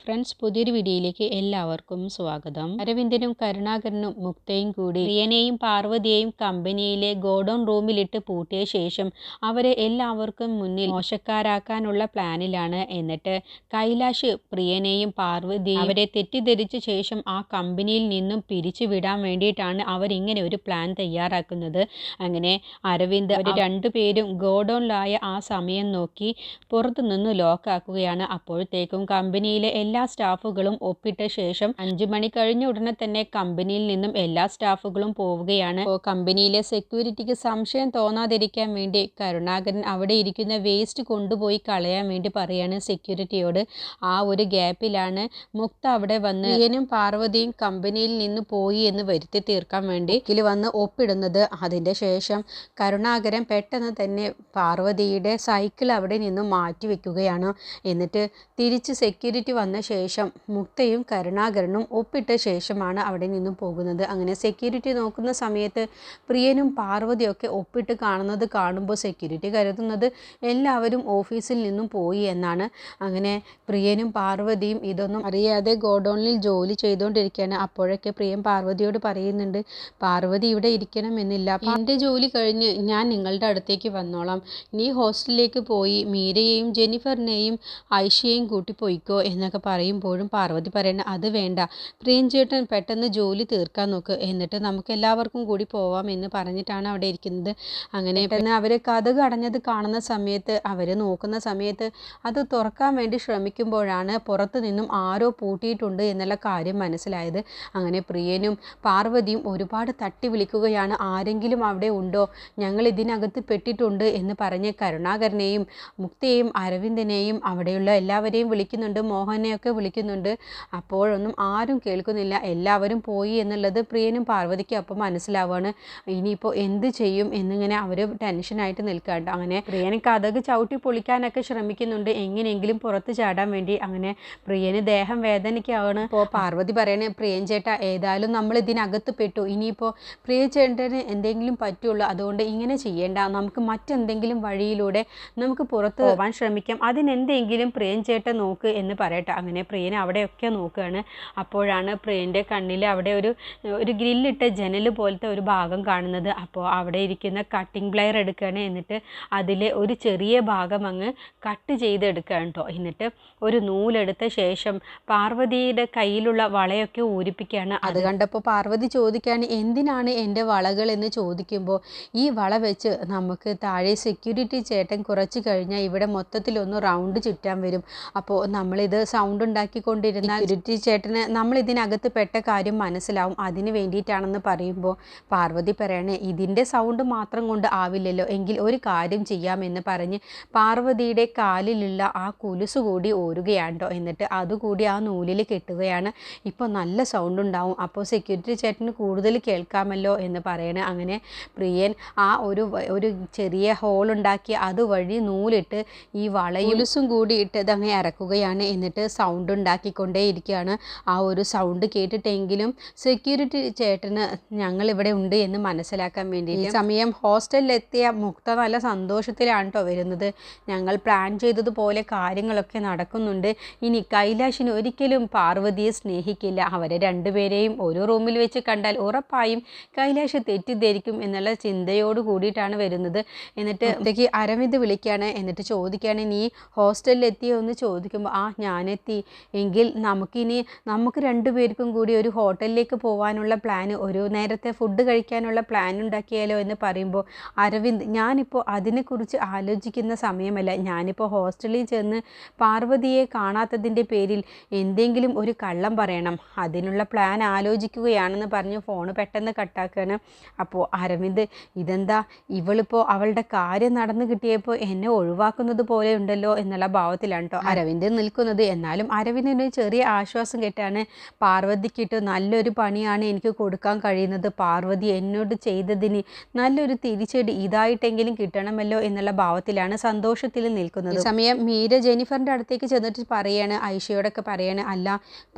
Friends പുതിയൊരു വീഡിയോയിലേക്ക് എല്ലാവർക്കും സ്വാഗതം. അരവിന്ദനും കരുണാകരനും മുക്തയും കൂടി പ്രിയനെയും പാർവതിയെയും കമ്പനിയിലെ ഗോഡൗൺ റൂമിലിട്ട് പൂട്ടിയ ശേഷം അവരെ എല്ലാവർക്കും മുന്നിൽ മോശക്കാരാക്കാനുള്ള പ്ലാനിലാണ്. എന്നിട്ട് കൈലാഷ് പ്രിയനെയും പാർവതിയെയും അവരെ തെറ്റിദ്ധരിച്ച ശേഷം ആ കമ്പനിയിൽ നിന്നും പിരിച്ചു വിടാൻ വേണ്ടിയിട്ടാണ് അവരിങ്ങനെ ഒരു പ്ലാൻ തയ്യാറാക്കുന്നത്. അങ്ങനെ അരവിന്ദ് അവർ രണ്ടുപേരും ഗോഡൌണിലായ ആ സമയം നോക്കി പുറത്തുനിന്ന് ലോക്കാക്കുകയാണ്. അപ്പോഴത്തേക്കും കമ്പനിയിലെ എല്ലാ സ്റ്റാഫുകളും ഒപ്പിട്ട ശേഷം അഞ്ചു മണി കഴിഞ്ഞ ഉടനെ തന്നെ കമ്പനിയിൽ നിന്നും എല്ലാ സ്റ്റാഫുകളും പോവുകയാണ്. കമ്പനിയിലെ സെക്യൂരിറ്റിക്ക് സംശയം തോന്നാതിരിക്കാൻ വേണ്ടി കരുണാകരൻ അവിടെ ഇരിക്കുന്ന വേസ്റ്റ് കൊണ്ടുപോയി കളയാൻ വേണ്ടി പറയാണ് സെക്യൂരിറ്റിയോട്. ആ ഒരു ഗ്യാപ്പിലാണ് മുക്ത അവിടെ വന്ന് ഇയനും പാർവതിയും കമ്പനിയിൽ നിന്ന് പോയി എന്ന് വരുത്തി തീർക്കാൻ വേണ്ടി ഇതിൽ വന്ന് ഒപ്പിടുന്നത്. അതിന്റെ ശേഷം കരുണാകരൻ പെട്ടെന്ന് തന്നെ പാർവതിയുടെ സൈക്കിൾ അവിടെ നിന്ന് മാറ്റി വെക്കുകയാണ് എന്നിട്ട് തിരിച്ച് സെക്യൂരിറ്റി വന്ന ശേഷം മുക്തയും കരുണാകരനും ഒപ്പിട്ട ശേഷമാണ് അവിടെ നിന്നും പോകുന്നത്. അങ്ങനെ സെക്യൂരിറ്റി നോക്കുന്ന സമയത്ത് പ്രിയനും പാർവതിയൊക്കെ ഒപ്പിട്ട് കാണുന്നത് കാണുമ്പോൾ സെക്യൂരിറ്റി കരുതുന്നത് എല്ലാവരും ഓഫീസിൽ നിന്നും പോയി എന്നാണ്. അങ്ങനെ പ്രിയനും പാർവതിയും ഇതൊന്നും അറിയാതെ ഗോഡൗണിൽ ജോലി ചെയ്തുകൊണ്ടിരിക്കുകയാണ്. അപ്പോഴൊക്കെ പ്രിയൻ പാർവതിയോട് പറയുന്നുണ്ട് പാർവതി ഇവിടെ ഇരിക്കണമെന്നില്ല. എന്റെ ജോലി കഴിഞ്ഞ് ഞാൻ നിങ്ങളുടെ അടുത്തേക്ക് വന്നോളാം. നീ ഹോസ്റ്റലിലേക്ക് പോയി മീരയെയും ജെനിഫറിനെയും ഐഷയെയും കൂട്ടി പോയിക്കോ എന്നൊക്കെ പറയുമ്പോഴും പാർവതി പറയണ അത് വേണ്ട. പ്രിയഞ്ചേട്ടൻ പെട്ടെന്ന് ജോലി തീർക്കാൻ നോക്ക്. എന്നിട്ട് നമുക്ക് എല്ലാവർക്കും കൂടി പോവാം എന്ന് പറഞ്ഞിട്ടാണ് അവിടെ ഇരിക്കുന്നത്. അങ്ങനെ പെട്ടെന്ന് അവർ കഥക് അടഞ്ഞത് കാണുന്ന സമയത്ത് അവർ നോക്കുന്ന സമയത്ത് അത് തുറക്കാൻ വേണ്ടി ശ്രമിക്കുമ്പോഴാണ് പുറത്തു നിന്നും ആരോ പൂട്ടിയിട്ടുണ്ട് എന്നുള്ള കാര്യം മനസ്സിലായത്. അങ്ങനെ പ്രിയനും പാർവതിയും ഒരുപാട് തട്ടി വിളിക്കുകയാണ്. ആരെങ്കിലും അവിടെ ഉണ്ടോ? ഞങ്ങൾ ഇതിനകത്ത് പെട്ടിട്ടുണ്ട് എന്ന് പറഞ്ഞ് കരുണാകരനെയും മുക്തയെയും അരവിന്ദനെയും അവിടെയുള്ള എല്ലാവരെയും വിളിക്കുന്നുണ്ട്. മോഹനെയൊക്കെ വിളിക്കുന്നുണ്ട്. അപ്പോഴൊന്നും ആരും കേൾക്കുന്നില്ല. എല്ലാവരും പോയി എന്നുള്ളത് പ്രിയനും പാർവതിക്കും അപ്പം മനസ്സിലാവുകയാണ് ഇനിയിപ്പോൾ എന്ത് ചെയ്യും എന്നിങ്ങനെ അവർ ടെൻഷനായിട്ട് നിൽക്കാണ്ട്. അങ്ങനെ പ്രിയന് കഥക് ചവിട്ടി പൊളിക്കാനൊക്കെ ശ്രമിക്കുന്നുണ്ട്. എങ്ങനെയെങ്കിലും പുറത്ത് ചാടാൻ വേണ്ടി അങ്ങനെ പ്രിയന് ദേഹം വേദനയ്ക്കാണ് ഇപ്പോൾ പാർവതി പറയണേ പ്രിയൻ ചേട്ടാ ഏതായാലും നമ്മൾ ഇതിനകത്ത് പെട്ടു. ഇനിയിപ്പോൾ പ്രിയ ചേട്ടന് എന്തെങ്കിലും പറ്റുള്ളൂ. അതുകൊണ്ട് ഇങ്ങനെ ചെയ്യേണ്ട. നമുക്ക് മറ്റെന്തെങ്കിലും വഴിയിലൂടെ നമുക്ക് പുറത്ത് പോകാൻ ശ്രമിക്കാം. അതിനെന്തെങ്കിലും പ്രിയൻ ചേട്ടൻ നോക്ക് എന്ന് പറയട്ടെ. അങ്ങനെ പ്രിയൻ അവിടെയൊക്കെ നോക്കുകയാണ്. അപ്പോഴാണ് പ്രിയന്റെ കണ്ണിൽ അവിടെ ഒരു ഒരു ഗ്രില്ലിട്ട ജനൽ പോലത്തെ ഒരു ഭാഗം കാണുന്നത്. അപ്പോൾ അവിടെ ഇരിക്കുന്ന കട്ടിംഗ് പ്ലെയർ എടുക്കുകയാണ്. എന്നിട്ട് അതിലെ ഒരു ചെറിയ ഭാഗം അങ്ങ് കട്ട് ചെയ്തെടുക്കുകയാണ് കേട്ടോ എന്നിട്ട് ഒരു നൂലെടുത്ത ശേഷം പാർവതിയുടെ കയ്യിലുള്ള വളയൊക്കെ ഊരിപ്പിക്കുകയാണ്. അത് കണ്ടപ്പോൾ പാർവതി ചോദിക്കുകയാണ് എന്തിനാണ് എന്റെ വളകൾ എന്ന് ചോദിക്കുമ്പോൾ ഈ വള വെച്ച് നമുക്ക് താഴെ സെക്യൂരിറ്റി ചേട്ടൻ കുറച്ച് കഴിഞ്ഞാൽ ഇവിടെ മൊത്തത്തിലൊന്ന് റൗണ്ട് ചുറ്റാൻ വരും. അപ്പോൾ നമ്മളിത് സൗണ്ട് ഉണ്ടാക്കിക്കൊണ്ടിരുന്ന സെക്യൂരിറ്റി ചേട്ടന് നമ്മൾ ഇതിനകത്ത് പെട്ട കാര്യം മനസ്സിലാവും. അതിന് വേണ്ടിയിട്ടാണെന്ന് പറയുമ്പോൾ പാർവതി പറയണേ ഇതിന്റെ സൗണ്ട് മാത്രം കൊണ്ട് ആവില്ലല്ലോ എങ്കിൽ ഒരു കാര്യം ചെയ്യാമെന്ന് പറഞ്ഞ് പാർവതിയുടെ കാലിലുള്ള ആ കുലുസ് കൂടി ഓരുകയാണ്ടോ? എന്നിട്ട് അതുകൂടി ആ നൂലിൽ കെട്ടുകയാണ്. ഇപ്പോൾ നല്ല സൗണ്ട് ഉണ്ടാവും. അപ്പോൾ സെക്യൂരിറ്റി ചേട്ടന് കൂടുതൽ കേൾക്കാമല്ലോ എന്ന് പറയണേ. അങ്ങനെ പ്രിയൻ ആ ഒരു ഒരു ചെറിയ ഹോൾ ഉണ്ടാക്കി അതുവഴി നൂലിട്ട് ഈ വളയുലുസും കൂടി ഇട്ട് അതങ്ങനെ ഇറക്കുകയാണ്. എന്നിട്ട് സൗണ്ട് ഉണ്ടാക്കിക്കൊണ്ടേ ഇരിക്കുകയാണ് ആ ഒരു സൗണ്ട് കേട്ടിട്ടെങ്കിലും സെക്യൂരിറ്റി ചേട്ടന് ഞങ്ങൾ ഇവിടെ ഉണ്ട് എന്ന് മനസ്സിലാക്കാൻ വേണ്ടി ഈ സമയം ഹോസ്റ്റലിലെത്തിയ മുക്ത നല്ല സന്തോഷത്തിലാണ് കേട്ടോ വരുന്നത്. ഞങ്ങൾ പ്ലാൻ ചെയ്തതുപോലെ കാര്യങ്ങളൊക്കെ നടക്കുന്നുണ്ട്. ഇനി കൈലാഷിന് ഒരിക്കലും പാർവതിയെ സ്നേഹിക്കില്ല. അവരെ രണ്ടുപേരെയും ഒരു റൂമിൽ വെച്ച് കണ്ടാൽ ഉറപ്പായും കൈലാഷ് തെറ്റിദ്ധരിക്കും എന്നുള്ള ചിന്തയോട് കൂടിയിട്ടാണ് വരുന്നത്. എന്നിട്ട് ഇടയ്ക്ക് അരവിന്ദ് വിളിക്കുകയാണ് എന്നിട്ട് ചോദിക്കുകയാണ് നീ ഹോസ്റ്റലിൽ എത്തിയോ എന്ന് ചോദിക്കുമ്പോൾ ആ ഞാനെത്തി എങ്കിൽ നമുക്കിനി നമുക്ക് രണ്ടുപേർക്കും കൂടി ഒരു ഹോട്ടലിലേക്ക് പോകാനുള്ള പ്ലാൻ ഒരു നേരത്തെ ഫുഡ് കഴിക്കാനുള്ള പ്ലാൻ ഉണ്ടാക്കിയാലോ എന്ന് പറയുമ്പോൾ അരവിന്ദ് ഞാനിപ്പോൾ അതിനെക്കുറിച്ച് ആലോചിക്കുന്ന സമയമല്ല. ഞാനിപ്പോൾ ഹോസ്റ്റലിൽ ചെന്ന് പാർവതിയെ കാണാത്തതിന്റെ പേരിൽ എന്തെങ്കിലും ഒരു കള്ളം പറയണം. അതിനുള്ള പ്ലാൻ ആലോചിക്കുകയാണെന്ന് പറഞ്ഞ് ഫോൺ പെട്ടെന്ന് കട്ടാക്കുകയാണ് അപ്പോൾ അരവിന്ദ് ഇതെന്താ? ഇവളിപ്പോൾ അവളുടെ കാര്യം നടന്നു കിട്ടിയപ്പോൾ എന്നെ ഒഴിവാക്കുന്നത് പോലെ ഉണ്ടല്ലോ എന്നുള്ള ഭാവത്തിലാണ് കേട്ടോ അരവിന്ദ് നിൽക്കുന്നത്. എന്നാലും അരവിന്ദിന് ചെറിയ ആശ്വാസം കേട്ടാണ് പാർവതിക്കിട്ട് നല്ലൊരു പണിയാണ് എനിക്ക് കൊടുക്കാൻ കഴിയുന്നത്. പാർവതി എന്നോട് ചെയ്തതിന് നല്ലൊരു തിരിച്ചടി ഇതായിട്ടെങ്കിലും കിട്ടണമല്ലോ എന്നുള്ള ഭാവത്തിലാണ് സന്തോഷത്തിൽ നിൽക്കുന്നത്. സമയം മീര ജെനിഫറിന്റെ അടുത്തേക്ക് ചെന്നിട്ട് പറയാണ് ഐഷയോടൊക്കെ പറയാണ് അല്ല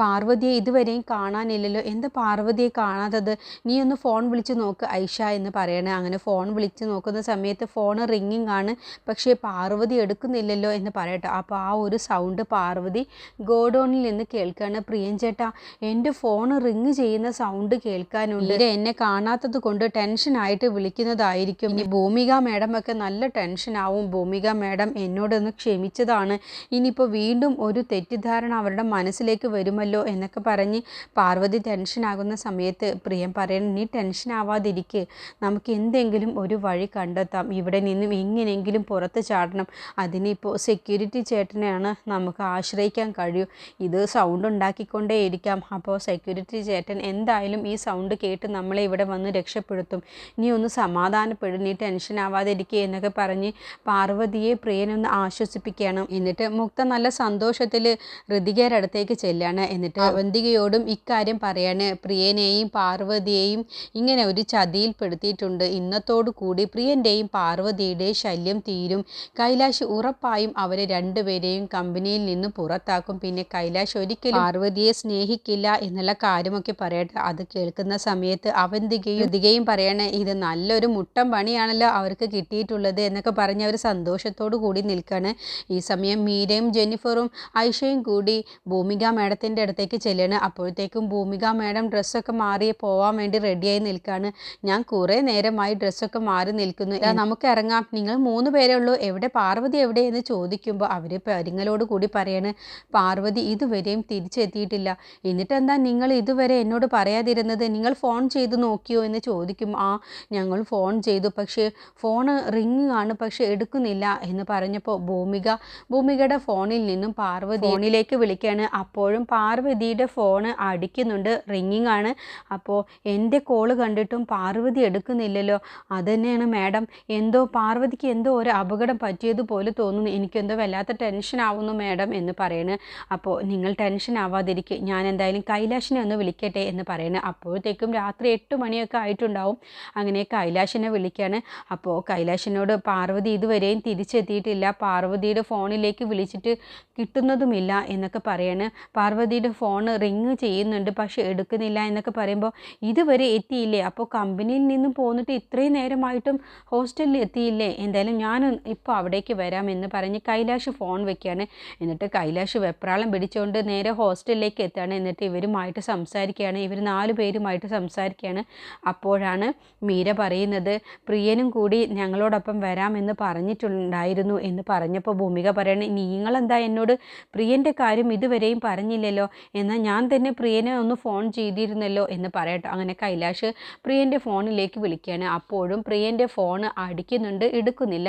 പാർവതിയെ ഇതുവരെയും കാണാനില്ലല്ലോ. എന്താ പാർവതിയെ കാണാത്തത്? നീ ഒന്ന് ഫോൺ വിളിച്ച് നോക്ക് ഐഷ എന്ന് പറയണേ. അങ്ങനെ ഫോൺ വിളിച്ച് നോക്കുന്ന സമയത്ത് ഫോൺ റിങ്ങിങ് ആണ് പക്ഷേ പാർവതി എടുക്കുന്നില്ലല്ലോ എന്ന് പറയട്ടെ. അപ്പോൾ ആ ഒരു സൗണ്ട് പാർവതി ഗോഡൗണിൽ നിന്ന് കേൾക്കുകയാണ്. പ്രിയൻ ചേട്ടാ എന്റെ ഫോൺ റിങ് ചെയ്യുന്ന സൗണ്ട് കേൾക്കാനുണ്ട്. എന്നെ കാണാത്തത് കൊണ്ട് ടെൻഷനായിട്ട് വിളിക്കുന്നതായിരിക്കും. ഇനി ഭൂമിക മാഡം ഒക്കെ നല്ല ടെൻഷനാവും ഭൂമിക മാഡം എന്നോടൊന്ന് ക്ഷമിച്ചതാണ്. ഇനിയിപ്പോൾ വീണ്ടും ഒരു തെറ്റിദ്ധാരണ അവരുടെ മനസ്സിലേക്ക് വരുമല്ലോ എന്നൊക്കെ പറഞ്ഞ് പാർവതി ടെൻഷനാകുന്ന സമയത്ത് പ്രിയം പറയണം നീ ടെൻഷൻ ആവാതിരിക്കുക നമുക്ക് എന്തെങ്കിലും ഒരു വഴി കണ്ടെത്താം. ഇവിടെ നിന്നും എങ്ങനെയെങ്കിലും പുറത്ത് ചാടണം. അതിനിപ്പോൾ സെക്യൂരിറ്റി ചേട്ടനെയാണ് നമുക്ക് ആശ്രയിക്കാൻ കഴിയൂ. ഇത് സൗണ്ട് ഉണ്ടാക്കിക്കൊണ്ടേയിരിക്കാം. അപ്പോൾ സെക്യൂരിറ്റി ചേട്ടൻ എന്തായാലും ഈ സൗണ്ട് കേട്ട് നമ്മളെ ഇവിടെ വന്ന് രക്ഷപ്പെടുത്തും. നീ ഒന്ന് സമാധാനപ്പെടും നീ ടെൻഷൻ ആവാതിരിക്കുക എന്നൊക്കെ പറഞ്ഞ് പാർവതിയെ പ്രിയനൊന്ന് ആശ്വസിപ്പിക്കുകയാണ്. എന്നിട്ട് മുക്ത നല്ല സന്തോഷത്തിൽ ഋതികയുടെ അടുത്തേക്ക് ചെല്ലാണ്. എന്നിട്ട് അവന്തികയോടും ഇക്കാര്യം പറയാണ്. പ്രിയനെയും പാർവതിയെയും ഇങ്ങനെ ഒരു ചതിയിൽപ്പെടുത്തിയിട്ടുണ്ട്. ഇന്നത്തോടു കൂടി പ്രിയന്റെയും പാർവതിയുടെയും ശല്യം തീരും. കൈലാഷ് ഉറപ്പായും അവരെ രണ്ടുപേരെയും കമ്പനിയിൽ നിന്ന് പുറത്താക്കും. പിന്നെ കൈലാഷ് ഒരിക്കലും പാർവതിയെ സ്നേഹിക്കില്ല എന്നുള്ള കാര്യമൊക്കെ പറയട്ടെ. അത് കേൾക്കുന്ന സമയത്ത് അവന്തികയും ദികയും പറയണേ ഇത് നല്ലൊരു മുട്ടം പണിയാണല്ലോ അവർക്ക് കിട്ടിയിട്ടുള്ളത് എന്നൊക്കെ പറഞ്ഞ് അവർ സന്തോഷത്തോടു കൂടി നിൽക്കുകയാണ് ഈ സമയം മീരയും ജെന്നിഫറും ഐഷയും കൂടി ഭൂമിക മേഡത്തിന്റെ അടുത്തേക്ക് ചെല്ലുകയാണ് അപ്പോഴത്തേക്കും ഭൂമിക മേഡം ഡ്രസ്സൊക്കെ മാറി പോവാൻ വേണ്ടി റെഡിയായി നിൽക്കുകയാണ് ഞാൻ കുറേ നേരമായി ഡ്രസ്സൊക്കെ മാറി നിൽക്കുന്നു. "എടാ, നമുക്ക് ഇറങ്ങാം. നിങ്ങൾ മൂന്ന് പേരേ ഉള്ളൂ. എവിടെ? പാർവതി എവിടെ? എന്ന് ചോദിക്കുമ്പോൾ അവർ പരിങ്ങലോട് കൂടി പറയാണ്. പാർവതി ഇതുവരെയും തിരിച്ചെത്തിയിട്ടില്ല. എന്നിട്ട് എന്താ നിങ്ങൾ ഇതുവരെ എന്നോട് പറയാതിരുന്നത്? നിങ്ങൾ ഫോൺ ചെയ്ത് നോക്കിയോ എന്ന് ചോദിക്കും. ആ ഞങ്ങൾ ഫോൺ ചെയ്തു. പക്ഷേ ഫോൺ റിങ് ആണ്. പക്ഷേ എടുക്കുന്നില്ല എന്ന് പറഞ്ഞപ്പോൾ ഭൂമിക ഭൂമികയുടെ ഫോണിൽ നിന്നും പാർവതി ഫോണിലേക്ക് വിളിക്കുകയാണ് അപ്പോഴും പാർവതിയുടെ ഫോൺ അടിക്കുന്നുണ്ട്. റിങ്ങിങ് ആണ്. അപ്പോൾ എന്റെ കോൾ കണ്ടിട്ടും പാർവതി എടുക്കുന്നില്ലല്ലോ. അതുതന്നെയാണ് മാഡം. എന്തോ പാർവതിക്ക് എന്തോ ഒരു അപകടം പറ്റിയതുപോലെ തോന്നുന്നു. എനിക്കെന്തോ വല്ലാത്ത ടെൻഷൻ ആവുന്നു മാഡം എന്ന് പറയണ് അപ്പോൾ നിങ്ങൾ ടെൻഷൻ ആവാതിരിക്കുക ഞാൻ എന്തായാലും കൈലാഷിനെ ഒന്ന് വിളിക്കട്ടെ എന്ന് പറയുന്നത്. അപ്പോഴത്തേക്കും രാത്രി എട്ട് മണിയൊക്കെ ആയിട്ടുണ്ടാവും. അങ്ങനെ കൈലാഷിനെ വിളിക്കുകയാണ് അപ്പോൾ കൈലാഷിനോട് പാർവതി ഇതുവരെയും തിരിച്ചെത്തിയിട്ടില്ല. പാർവതിയുടെ ഫോണിലേക്ക് വിളിച്ചിട്ട് കിട്ടുന്നതുമില്ല എന്നൊക്കെ പറയാണ്. പാർവതിയുടെ ഫോൺ റിങ് ചെയ്യുന്നുണ്ട് പക്ഷേ എടുക്കുന്നില്ല എന്നൊക്കെ പറയുമ്പോൾ ഇതുവരെ എത്തിയില്ലേ? അപ്പോൾ കമ്പനിയിൽ നിന്നും പോന്നിട്ട് ഇത്രയും നേരമായിട്ടും ഹോസ്റ്റലിൽ എത്തിയില്ലേ? എന്തായാലും ഞാൻ ഇപ്പോൾ അവിടേക്ക് വരാമെന്ന് പറഞ്ഞ് കൈലാഷ് ഫോൺ വെക്കുകയാണ് എന്നിട്ട് കൈലാഷ് വെപ്രാളം പിടിച്ചുകൊണ്ട് നേരെ ഹോസ്റ്റലിലേക്ക് എത്തുകയാണ്. എന്നിട്ട് ഇവരുമായിട്ട് സംസാരിക്കുകയാണ്. ഇവർ നാല് പേരുമായിട്ട് സംസാരിക്കുകയാണ്. അപ്പോഴാണ് മീര പറയുന്നത് പ്രിയനും കൂടി ഞങ്ങളോടൊപ്പം വരാമെന്ന് പറഞ്ഞിട്ടുണ്ടായിരുന്നു എന്ന് പറഞ്ഞപ്പോൾ ഭൂമിക പറയണേ നിങ്ങളെന്താ എന്നോട് പ്രിയന്റെ കാര്യം ഇതുവരെയും പറഞ്ഞില്ലല്ലോ. എന്നാൽ ഞാൻ തന്നെ പ്രിയനെ ഒന്ന് ഫോൺ ചെയ്തിരുന്നല്ലോ എന്ന് പറയട്ടോ. അങ്ങനെ കൈലാഷ് പ്രിയന്റെ ഫോണിലേക്ക് വിളിക്കുകയാണ്. അപ്പോഴും പ്രിയന്റെ ഫോൺ അടിക്കുന്നുണ്ട് എടുക്കുന്നില്ല.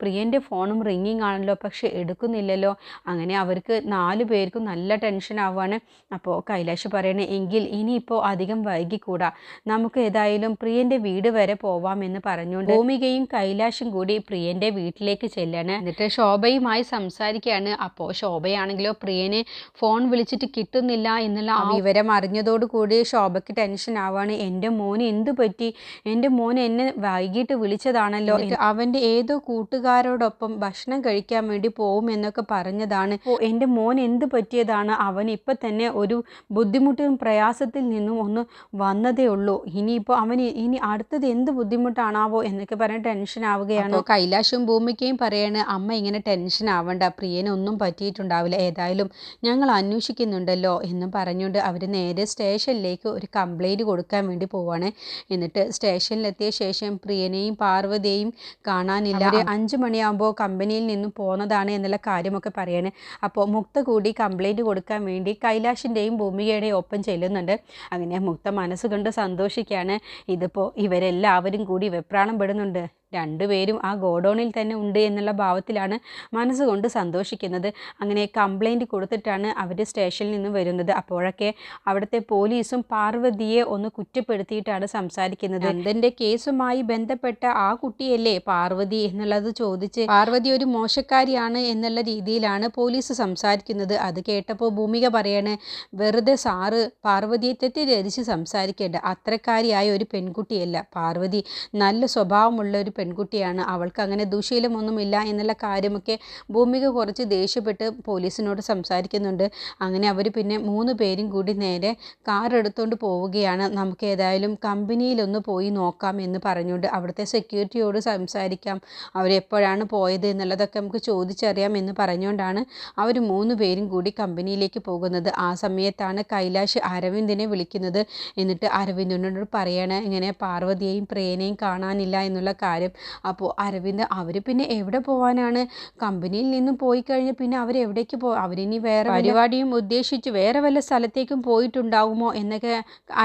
പ്രിയന്റെ ഫോണും റിങ്ങിങ് ആണല്ലോ പക്ഷെ എടുക്കുന്നില്ലല്ലോ. അങ്ങനെ അവർക്ക് നാല് പേർക്കും നല്ല ടെൻഷൻ ആവുകയാണ് അപ്പോൾ കൈലാഷ് പറയണേ എങ്കിൽ ഇനിയിപ്പോൾ അധികം വൈകിക്കൂടാ? നമുക്ക് ഏതായാലും പ്രിയന്റെ വീട് വരെ പോവാമെന്ന് പറഞ്ഞുകൊണ്ട് ഭൂമികയും കൈലാഷും കൂടി പ്രിയന്റെ വീട്ടിലേക്ക് ചെല്ലാണ്. എന്നിട്ട് ശോഭയുമായി സംസാരിക്കുകയാണ് അപ്പോൾ ശോഭയാണെങ്കിലോ പ്രിയനെ ഫോൺ വിളിച്ചിട്ട് കിട്ടുന്നില്ല എന്നുള്ള വിവരം അറിഞ്ഞതോടുകൂടി ശോഭയ്ക്ക് ടെൻഷൻ ആവാണ്. എന്റെ മോന് എന്ത് പറ്റി? എന്റെ മോൻ എന്നെ വൈകിട്ട് വിളിച്ചതാണല്ലോ. അവന്റെ ഏതോ കൂട്ടുകാരോടൊപ്പം ഭക്ഷണം കഴിക്കാൻ വേണ്ടി പോകും എന്നൊക്കെ പറഞ്ഞതാണ്. എന്റെ മോൻ എന്ത് പറ്റിയതാണ്? അവൻ ഇപ്പം തന്നെ ഒരു ബുദ്ധിമുട്ടും പ്രയാസത്തിൽ നിന്നും ഒന്ന് വന്നതേ ഉള്ളൂ. ഇനിയിപ്പോൾ അവന് ഇനി അടുത്തത് എന്ത് ബുദ്ധിമുട്ടാണാവോ എന്നൊക്കെ പറഞ്ഞ് ടെൻഷൻ ആവുകയാണ്. കൈലാഷും ഭൂമിക്കയും പറയാണ് അമ്മ ഇങ്ങനെ ടെൻഷൻ ആവണ്ട പ്രിയനൊന്നും പറ്റിയിട്ടുണ്ടാവില്ല ഏതായാലും ഞങ്ങൾ അന്വേഷിക്കുന്നുണ്ടല്ലോ എന്നും പറഞ്ഞുകൊണ്ട് അവർ നേരെ സ്റ്റേഷനിലേക്ക് ഒരു കംപ്ലൈന്റ് കൊടുക്കാൻ വേണ്ടി പോവാണ്. എന്നിട്ട് സ്റ്റേഷനിലെത്തിയ ശേഷം പ്രിയനെയും പാർവതിയെയും കാണാനില്ല. അവർ അഞ്ച് മണിയാകുമ്പോൾ കമ്പനിയിൽ നിന്നും പോന്നതാണ് എന്നുള്ള കാര്യമൊക്കെ പറയാണ്. അപ്പോൾ മുക്ത കൂടി കംപ്ലൈന്റ് കൊടുക്കാൻ വേണ്ടി കൈലാഷിന്റെയും ഭൂമികയുടെയും ഒപ്പം ചെല്ലുന്നുണ്ട്. അങ്ങനെ മുക്ത മനസ്സുകൊണ്ട് സന്തോഷിക്കുകയാണ് ഇതിപ്പോൾ ഇവരെല്ലാവരും കൂടി വെപ്രാളം പെടുന്നുണ്ട്. രണ്ടുപേരും ആ ഗോഡൗണിൽ തന്നെ ഉണ്ട് എന്നുള്ള ഭാവത്തിലാണ് മനസ്സുകൊണ്ട് സന്തോഷിക്കുന്നത്. അങ്ങനെ കംപ്ലൈന്റ് കൊടുത്തിട്ടാണ് അവർ സ്റ്റേഷനിൽ നിന്ന് വരുന്നത്. അപ്പോഴൊക്കെ അവിടുത്തെ പോലീസും പാർവതിയെ ഒന്ന് കുറ്റപ്പെടുത്തിയിട്ടാണ് സംസാരിക്കുന്നത്. നന്ദന്റെ കേസുമായി ബന്ധപ്പെട്ട ആ കുട്ടിയല്ലേ പാർവതി എന്നുള്ളത് ചോദിച്ച് പാർവതി ഒരു മോശക്കാരിയാണ് എന്നുള്ള രീതിയിലാണ് പോലീസ് സംസാരിക്കുന്നത്. അത് കേട്ടപ്പോൾ ഭൂമിക പറയാണ് വെറുതെ സാറ് പാർവതിയെ തെറ്റിദ്ധരിച്ച് സംസാരിക്കേണ്ട. അത്രക്കാരിയായ ഒരു പെൺകുട്ടിയല്ല. പാർവതി നല്ല സ്വഭാവമുള്ള ഒരു പെൺകുട്ടിയാണ്. അവൾക്ക് അങ്ങനെ ദുശീലമൊന്നുമില്ല എന്നുള്ള കാര്യമൊക്കെ ഭൂമിക കുറച്ച് ദേഷ്യപ്പെട്ട് പോലീസിനോട് സംസാരിക്കുന്നുണ്ട്. അങ്ങനെ അവർ പിന്നെ മൂന്ന് പേരും കൂടി നേരെ കാർ എടുത്തുകൊണ്ട് പോവുകയാണ്. നമുക്ക് ഏതായാലും കമ്പനിയിലൊന്ന് പോയി നോക്കാം എന്ന് പറഞ്ഞുകൊണ്ട് അവിടുത്തെ സെക്യൂരിറ്റിയോട് സംസാരിക്കാം. അവരെപ്പോഴാണ് പോയത് എന്നുള്ളതൊക്കെ നമുക്ക് ചോദിച്ചറിയാം എന്ന് പറഞ്ഞുകൊണ്ടാണ് അവർ മൂന്ന് പേരും കൂടി കമ്പനിയിലേക്ക് പോകുന്നത്. ആ സമയത്താണ് കൈലാഷ് അരവിന്ദിനെ വിളിക്കുന്നത്. എന്നിട്ട് അരവിന്ദിനോട് പറയണേ ഇങ്ങനെ പാർവതിയെയും പ്രേനയും കാണാനില്ല എന്നുള്ള കാര്യം അപ്പോൾ അരവിന്ദ് അവർ പിന്നെ എവിടെ പോകാനാണ് കമ്പനിയിൽ നിന്നും പോയി കഴിഞ്ഞ് പിന്നെ അവരെവിടേക്ക് പോ അവരിനി വേറെ പരിപാടിയും ഉദ്ദേശിച്ച് വേറെ വല്ല സ്ഥലത്തേക്കും പോയിട്ടുണ്ടാകുമോ എന്നൊക്കെ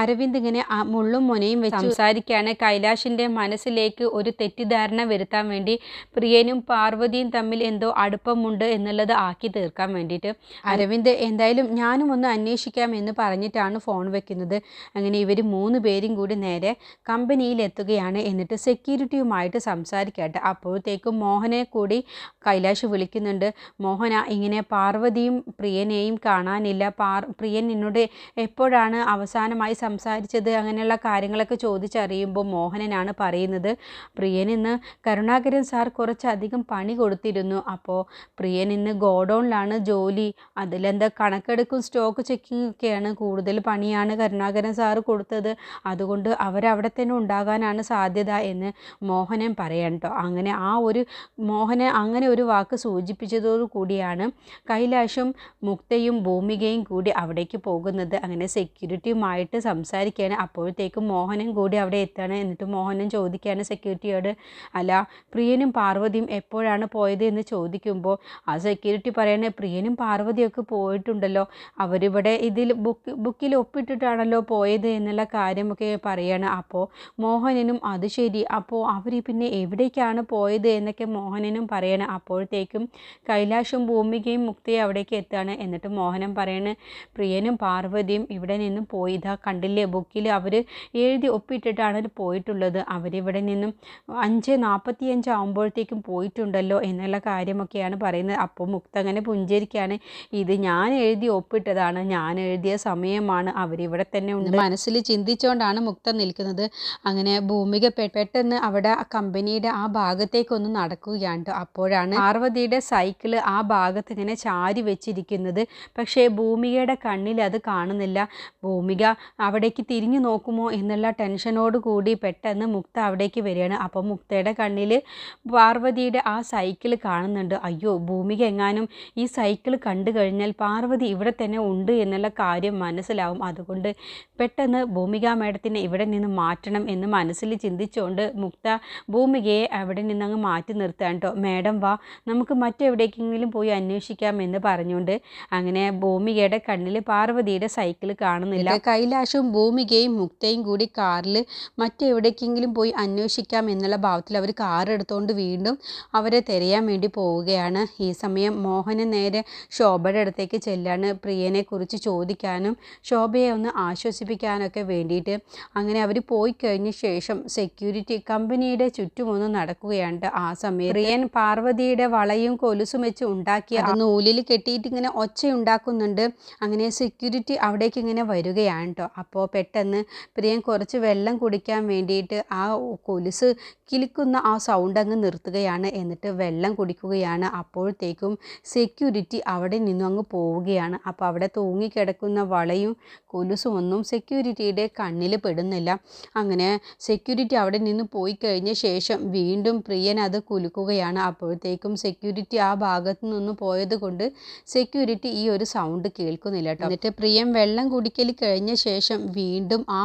അരവിന്ദ് ഇങ്ങനെ മുള്ളും മുനയും വെച്ച് സംസാരിക്കുകയാണ് കൈലാഷിന്റെ മനസ്സിലേക്ക് ഒരു തെറ്റിദ്ധാരണ വരുത്താൻ വേണ്ടി പ്രിയനും പാർവതിയും തമ്മിൽ എന്തോ അടുപ്പമുണ്ട് എന്നുള്ളത് ആക്കി തീർക്കാൻ വേണ്ടിയിട്ട്. അരവിന്ദ് എന്തായാലും ഞാനും ഒന്ന് അന്വേഷിക്കാം എന്ന് പറഞ്ഞിട്ടാണ് ഫോൺ വെക്കുന്നത്. അങ്ങനെ ഇവർ മൂന്ന് പേരും കൂടി നേരെ കമ്പനിയിൽ എത്തുകയാണ്. എന്നിട്ട് സെക്യൂരിറ്റിയുമായിട്ട് സംസാരിക്കട്ടെ. അപ്പോഴത്തേക്കും മോഹനെ കൂടി കൈലാഷ് വിളിക്കുന്നുണ്ട്. മോഹന ഇങ്ങനെ പാർവതിയും പ്രിയനെയും കാണാനില്ല. പാർ പ്രിയൻ എന്നോട് എപ്പോഴാണ് അവസാനമായി സംസാരിച്ചത്? അങ്ങനെയുള്ള കാര്യങ്ങളൊക്കെ ചോദിച്ചറിയുമ്പോൾ മോഹനനാണ് പറയുന്നത് പ്രിയൻ ഇന്ന് കരുണാകരൻ സാർ കുറച്ചധികം പണി കൊടുത്തിരുന്നു. അപ്പോൾ പ്രിയൻ ഇന്ന് ഗോഡൗണിലാണ് ജോലി. അതിലെന്താ കണക്കെടുക്കും സ്റ്റോക്ക് ചെക്കിംഗ് ഒക്കെയാണ് കൂടുതൽ പണിയാണ് കരുണാകരൻ സാറ് കൊടുത്തത്. അതുകൊണ്ട് അവരവിടെ തന്നെ ഉണ്ടാകാനാണ് സാധ്യത എന്ന് മോഹനൻ പറയാം കേട്ടോ അങ്ങനെ ആ ഒരു മോഹനെ അങ്ങനെ ഒരു വാക്ക് സൂചിപ്പിച്ചതോടു കൂടിയാണ് കൈലാഷും മുക്തയും ഭൂമികയും കൂടി അവിടേക്ക് പോകുന്നത്. അങ്ങനെ സെക്യൂരിറ്റിയുമായിട്ട് സംസാരിക്കുകയാണ്. അപ്പോഴത്തേക്കും മോഹനും കൂടി അവിടെ എത്താണ് എന്നിട്ട് മോഹനും ചോദിക്കുകയാണ് സെക്യൂരിറ്റിയോട് അല്ല പ്രിയനും പാർവതിയും എപ്പോഴാണ് പോയത്? എന്ന് ചോദിക്കുമ്പോൾ ആ സെക്യൂരിറ്റി പറയണേ പ്രിയനും പാർവതിയൊക്കെ പോയിട്ടുണ്ടല്ലോ. അവരിവിടെ ഇതിൽ ബുക്ക് ബുക്കിൽ ഒപ്പിട്ടിട്ടാണല്ലോ പോയത് എന്നുള്ള കാര്യമൊക്കെ പറയാണ്. അപ്പോൾ മോഹനനും അത് ശരി. അപ്പോൾ അവർ പിന്നെ എവിടേക്കാണ് പോയത് എന്നൊക്കെ മോഹനനും പറയണം. അപ്പോഴത്തേക്കും കൈലാഷും ഭൂമികയും മുക്തയും അവിടേക്ക് എത്തുകയാണ് എന്നിട്ട് മോഹനം പറയണ് പ്രിയനും പാർവതിയും ഇവിടെ നിന്നും പോയി. ഇതാ കണ്ടില്ലേ ബുക്കിൽ അവർ എഴുതി ഒപ്പിട്ടിട്ടാണ് പോയിട്ടുള്ളത്. അവരിവിടെ നിന്നും അഞ്ച് നാൽപ്പത്തി അഞ്ച് ആകുമ്പോഴത്തേക്കും പോയിട്ടുണ്ടല്ലോ എന്നുള്ള കാര്യമൊക്കെയാണ് പറയുന്നത്. അപ്പോൾ മുക്ത അങ്ങനെ പുഞ്ചരിക്കുകയാണ് ഇത് ഞാൻ എഴുതി ഒപ്പിട്ടതാണ്. ഞാൻ എഴുതിയ സമയമാണ്. അവരിവിടെ തന്നെ ഉണ്ട്. മനസ്സിൽ ചിന്തിച്ചുകൊണ്ടാണ് മുക്ത നിൽക്കുന്നത്. അങ്ങനെ ഭൂമിക പെട്ടെന്ന് അവിടെ കമ്പനിയുടെ ആ ഭാഗത്തേക്കൊന്ന് നടക്കുകയാണ് അപ്പോഴാണ് പാർവതിയുടെ സൈക്കിൾ ആ ഭാഗത്ത് ഇങ്ങനെ ചാരി വെച്ചിരിക്കുന്നത്. പക്ഷേ ഭൂമികയുടെ കണ്ണിൽ അത് കാണുന്നില്ല. ഭൂമിക അവിടേക്ക് തിരിഞ്ഞു നോക്കുമോ എന്നുള്ള ടെൻഷനോട് കൂടി പെട്ടെന്ന് മുക്ത അവിടേക്ക് വരികയാണ്. അപ്പോൾ മുക്തയുടെ കണ്ണിൽ പാർവതിയുടെ ആ സൈക്കിൾ കാണുന്നുണ്ട്. അയ്യോ ഭൂമിക എങ്ങാനും ഈ സൈക്കിൾ കണ്ടു കഴിഞ്ഞാൽ പാർവതി ഇവിടെ തന്നെ ഉണ്ട് എന്നുള്ള കാര്യം മനസ്സിലാവും. അതുകൊണ്ട് പെട്ടെന്ന് ഭൂമിക മേഡത്തിനെ ഇവിടെ നിന്ന് മാറ്റണം എന്ന് മനസ്സിൽ ചിന്തിച്ചുകൊണ്ട് മുക്ത ഭൂമികയെ അവിടെ നിന്നങ്ങ് മാറ്റി നിർത്താൻ കേട്ടോ മേഡം വാ. നമുക്ക് മറ്റെവിടേക്കെങ്കിലും പോയി അന്വേഷിക്കാം എന്ന് പറഞ്ഞുകൊണ്ട് അങ്ങനെ ഭൂമികയുടെ കണ്ണിൽ പാർവതിയുടെ സൈക്കിൾ കാണുന്നില്ല. കൈലാഷും ഭൂമികയും മുക്തയും കൂടി കാറിൽ മറ്റെവിടേക്കെങ്കിലും പോയി അന്വേഷിക്കാം എന്നുള്ള ഭാവത്തിൽ അവർ കാർ എടുത്തുകൊണ്ട് വീണ്ടും അവരെ തിരയാൻ വേണ്ടി പോവുകയാണ്. ഈ സമയം മോഹന് നേരെ ശോഭയുടെ അടുത്തേക്ക് ചെല്ലാണ് പ്രിയനെ കുറിച്ച് ചോദിക്കാനും ശോഭയെ ഒന്ന് ആശ്വസിപ്പിക്കാനൊക്കെ വേണ്ടിയിട്ട്. അങ്ങനെ അവർ പോയി കഴിഞ്ഞ ശേഷം സെക്യൂരിറ്റി കമ്പനിയുടെ ചുറ്റുമൊന്ന് നടക്കുകയാണ് ആ സമയം പ്രിയൻ പാർവതിയുടെ വളയും കൊലുസും വെച്ച് ഉണ്ടാക്കി അത് നൂലിൽ കെട്ടിയിട്ട് ഇങ്ങനെ ഒച്ച ഉണ്ടാക്കുന്നുണ്ട് അങ്ങനെ സെക്യൂരിറ്റി അവിടേക്ക് ഇങ്ങനെ വരികയാണ് കേട്ടോ അപ്പോൾ പെട്ടെന്ന് പ്രിയൻ കുറച്ച് വെള്ളം കുടിക്കാൻ വേണ്ടിയിട്ട് ആ കൊലുസ് കിലിക്കുന്ന ആ സൗണ്ട് അങ്ങ് നിർത്തുകയാണ്. എന്നിട്ട് വെള്ളം കുടിക്കുകയാണ്. അപ്പോഴത്തേക്കും സെക്യൂരിറ്റി അവിടെ നിന്നും അങ്ങ് പോവുകയാണ്. അപ്പോൾ അവിടെ തൂങ്ങിക്കിടക്കുന്ന വളയും കൊലുസും ഒന്നും സെക്യൂരിറ്റിയുടെ കണ്ണിൽ പെടുന്നില്ല. അങ്ങനെ സെക്യൂരിറ്റി അവിടെ നിന്ന് പോയി കഴിഞ്ഞ ശേഷം വീണ്ടും പ്രിയൻ അത് കുലുക്കുകയാണ്. അപ്പോഴത്തേക്കും സെക്യൂരിറ്റി ആ ഭാഗത്തു നിന്ന് പോയത് കൊണ്ട് സെക്യൂരിറ്റി ഈ ഒരു സൗണ്ട് കേൾക്കുന്നില്ല കേട്ടോ. എന്നിട്ട് പ്രിയം വെള്ളം കുടിക്കൽ കഴിഞ്ഞ ശേഷം വീണ്ടും ആ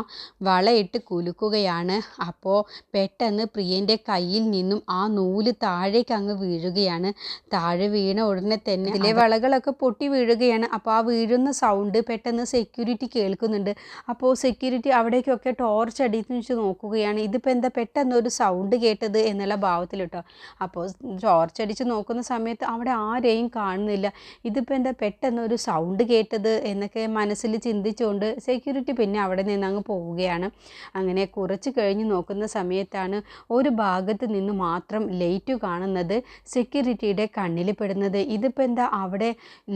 വളയിട്ട് കുലുക്കുകയാണ്. അപ്പോൾ പെട്ടെന്ന് പ്രിയന്റെ കയ്യിൽ നിന്നും ആ നൂൽ താഴേക്ക് അങ്ങ് വീഴുകയാണ്. താഴെ വീണ ഉടനെ തന്നെ ഇതിലെ വളകളൊക്കെ പൊട്ടി വീഴുകയാണ്. അപ്പോൾ ആ വീഴുന്ന സൗണ്ട് പെട്ടെന്ന് സെക്യൂരിറ്റി കേൾക്കുന്നുണ്ട്. അപ്പോൾ സെക്യൂരിറ്റി അവിടേക്കൊക്കെ ടോർച്ച് അടിച്ച് നോക്കുകയാണ്. ഇതിപ്പോൾ എന്താ പെട്ടെന്ന് ഒരു സൗണ്ട് കേട്ടത് എന്നുള്ള ഭാവത്തിൽ കേട്ടോ അപ്പോൾ ടോർച്ച് അടിച്ച് നോക്കുന്ന സമയത്ത് അവിടെ ആരെയും കാണുന്നില്ല. ഇതിപ്പോൾ എന്താ പെട്ടെന്ന് ഒരു സൗണ്ട് കേട്ടത് എന്നൊക്കെ മനസ്സിൽ ചിന്തിച്ചുകൊണ്ട് സെക്യൂരിറ്റി പിന്നെ അവിടെ നിന്ന് അങ്ങ് പോവുകയാണ്. അങ്ങനെ കുറച്ച് കഴിഞ്ഞ് നോക്കുന്ന സമയത്താണ് ഒരു ഭാഗത്ത് നിന്ന് മാത്രം ലൈറ്റ് കാണുന്നത് സെക്യൂരിറ്റിയുടെ കണ്ണിൽ പെടുന്നത്. ഇതിപ്പോൾ എന്താ അവിടെ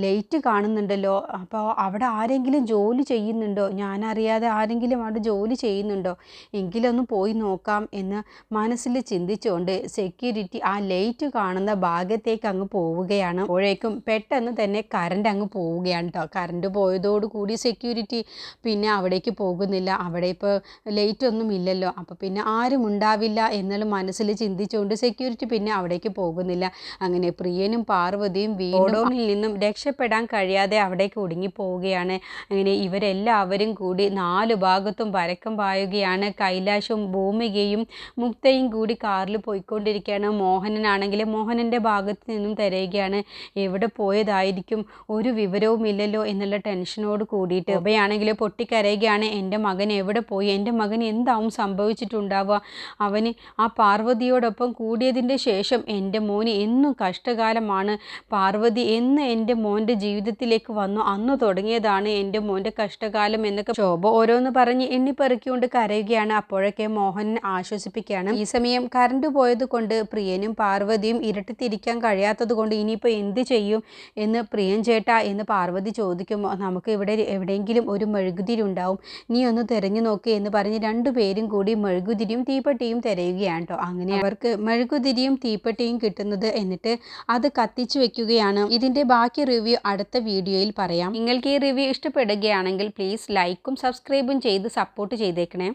ലൈറ്റ് കാണുന്നുണ്ടല്ലോ. അപ്പോൾ അവിടെ ആരെങ്കിലും ജോലി ചെയ്യുന്നുണ്ടോ? ഞാനറിയാതെ ആരെങ്കിലും അവിടെ ജോലി ചെയ്യുന്നുണ്ടോ? എങ്കിലൊന്ന് പോയി നോക്കാം എന്ന് മനസ്സിൽ മനസ്സിൽ ചിന്തിച്ചുകൊണ്ട് സെക്യൂരിറ്റി ആ ലൈറ്റ് കാണുന്ന ഭാഗത്തേക്ക് അങ്ങ് പോവുകയാണ്. അപ്പോഴേക്കും പെട്ടെന്ന് തന്നെ കറണ്ട് അങ്ങ് പോവുകയാണ് കേട്ടോ കറണ്ട് പോയതോടുകൂടി സെക്യൂരിറ്റി പിന്നെ അവിടേക്ക് പോകുന്നില്ല. അവിടെ ഇപ്പോൾ ലൈറ്റ് ഒന്നും ഇല്ലല്ലോ. അപ്പോൾ പിന്നെ ആരും ഉണ്ടാവില്ല എന്നുള്ള മനസ്സിൽ ചിന്തിച്ചുകൊണ്ട് സെക്യൂരിറ്റി പിന്നെ അവിടേക്ക് പോകുന്നില്ല. അങ്ങനെ പ്രിയനും പാർവതിയും വീടോണിൽ നിന്നും രക്ഷപ്പെടാൻ കഴിയാതെ അവിടേക്ക് ഒടുങ്ങി പോവുകയാണ്. അങ്ങനെ ഇവരെല്ലാവരും കൂടി നാലു ഭാഗത്തും പരക്കം പായുകയാണ്. കൈലാശും ഭൂമികയും മുക്തയും കൂടി കാറിൽ പോയിക്കൊണ്ടിരിക്കുകയാണ്. മോഹനനാണെങ്കിൽ മോഹനന്റെ ഭാഗത്ത് നിന്നും തിരയുകയാണ്. എവിടെ പോയതായിരിക്കും? ഒരു വിവരവും ഇല്ലല്ലോ എന്നുള്ള ടെൻഷനോട് കൂടിയിട്ട്. അവയാണെങ്കിൽ പൊട്ടിക്കരയുകയാണ്. എന്റെ മകൻ എവിടെ പോയി? എന്റെ മകൻ എന്താവും? സംഭവിച്ചിട്ടുണ്ടാവുക? അവന് ആ പാർവതിയോടൊപ്പം കൂടിയതിന്റെ ശേഷം എന്റെ മോന് എന്നും കഷ്ടകാലമാണ്. പാർവതി എന്ന് എന്റെ മോന്റെ ജീവിതത്തിലേക്ക് വന്നു. അന്ന് തുടങ്ങിയതാണ് എന്റെ മോന്റെ കഷ്ടകാലം എന്നൊക്കെ ശോഭ ഓരോന്ന് പറഞ്ഞ് എണ്ണിപ്പെറുക്കിക്കൊണ്ട് കരയുകയാണ്. അപ്പോഴൊക്കെ മോഹൻ ആശ്വസിപ്പിക്കുകയാണ്. ഈ സമയം കറണ്ട് പോയതുകൊണ്ട് പ്രിയനും പാർവതിയും ഇരട്ടിത്തിരിക്കാൻ കഴിയാത്തത് കൊണ്ട് ഇനിയിപ്പോൾ എന്ത് ചെയ്യും എന്ന് പ്രിയൻ ചേട്ടാ എന്ന് പാർവതി ചോദിക്കുമ്പോൾ നമുക്ക് ഇവിടെ എവിടെയെങ്കിലും ഒരു മെഴുകുതിരി ഉണ്ടാവും. നീ ഒന്ന് തിരഞ്ഞു നോക്ക് എന്ന് പറഞ്ഞ് രണ്ടുപേരും കൂടി മെഴുകുതിരിയും തീപ്പെട്ടിയും തിരയുകയാണ് കേട്ടോ അങ്ങനെ അവർക്ക് മെഴുകുതിരിയും തീപ്പെട്ടിയും കിട്ടുന്നത് എന്നിട്ട് അത് കത്തിച്ചു വെക്കുകയാണ്. ഇതിന്റെ ബാക്കി റിവ്യൂ അടുത്ത വീഡിയോയിൽ പറയാം. നിങ്ങൾക്ക് ഈ റിവ്യൂ ഇഷ്ടപ്പെടുകയാണെങ്കിൽ പ്ലീസ് ലൈക്കും സബ്സ്ക്രൈബും ചെയ്ത് സപ്പോർട്ട് ചെയ്തേക്കണേ.